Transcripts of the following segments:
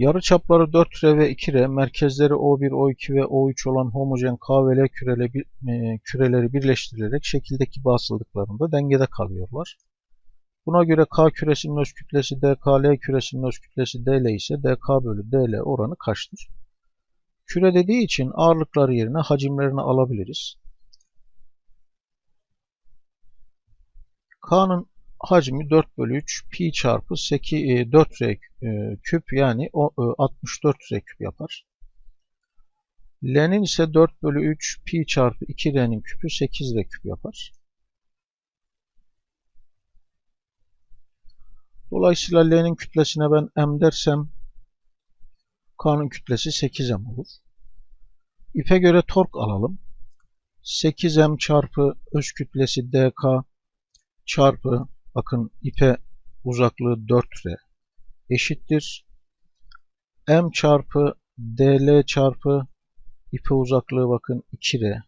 Yarıçapları 4R ve 2R, merkezleri O1, O2 ve O3 olan homojen K ve L kürele, e, küreleri birleştirilerek şekildeki basıldıklarında dengede kalıyorlar. Buna göre K küresinin öz kütlesi DK, L küresinin öz kütlesi DL ise DK bölü DL oranı kaçtır? Küre dediği için ağırlıkları yerine hacimlerini alabiliriz. K'nın hacmi 4 bölü 3 pi çarpı 8, 4R e, küp yani 64 e, R küp yapar. L'nin ise 4 bölü 3 pi çarpı 2R'nin küpü 8 R küp yapar. Dolayısıyla L'nin kütlesine ben M dersem K'nın kütlesi 8M olur. İpe göre tork alalım. 8M çarpı öz kütlesi DK çarpı bakın ipe uzaklığı 4R eşittir. M çarpı DL çarpı ipe uzaklığı bakın 2R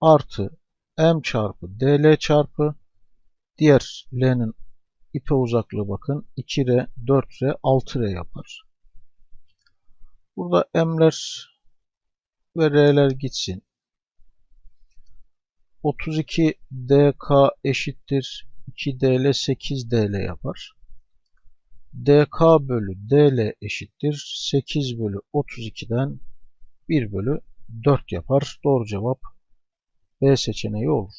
artı M çarpı DL çarpı diğer L'nin ipe uzaklığı bakın 2R, 4R, 6R yapar. Burada M'ler ve R'ler gitsin. 32 DK eşittir 2DL 8DL yapar. DK bölü DL eşittir 8 bölü 32'den 1 bölü 4 yapar. Doğru cevap B seçeneği olur.